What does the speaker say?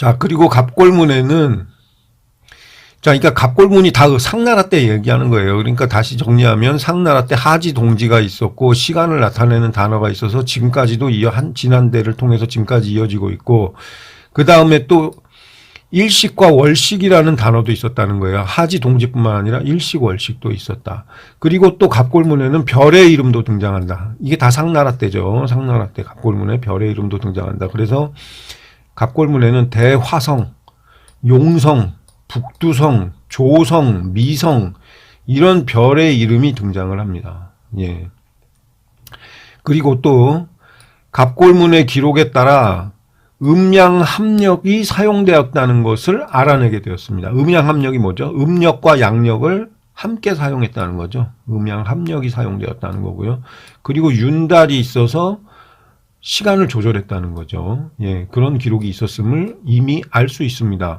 자, 그리고 갑골문에는 자, 그러니까 갑골문이 다 상나라 때 얘기하는 거예요. 그러니까 다시 정리하면 상나라 때 하지 동지가 있었고 시간을 나타내는 단어가 있어서 지금까지도 이어 한 지난 대를 통해서 지금까지 이어지고 있고 그 다음에 또 일식과 월식이라는 단어도 있었다는 거예요. 하지 동지뿐만 아니라 일식 월식도 있었다. 그리고 또 갑골문에는 별의 이름도 등장한다. 이게 다 상나라 때죠. 상나라 때 갑골문에 별의 이름도 등장한다. 그래서 갑골문에는 대화성, 용성, 북두성, 조성, 미성 이런 별의 이름이 등장을 합니다. 예. 그리고 또 갑골문의 기록에 따라 음양 합력이 사용되었다는 것을 알아내게 되었습니다. 음양 합력이 뭐죠? 음력과 양력을 함께 사용했다는 거죠. 음양 합력이 사용되었다는 거고요. 그리고 윤달이 있어서 시간을 조절했다는 거죠. 예, 그런 기록이 있었음을 이미 알 수 있습니다.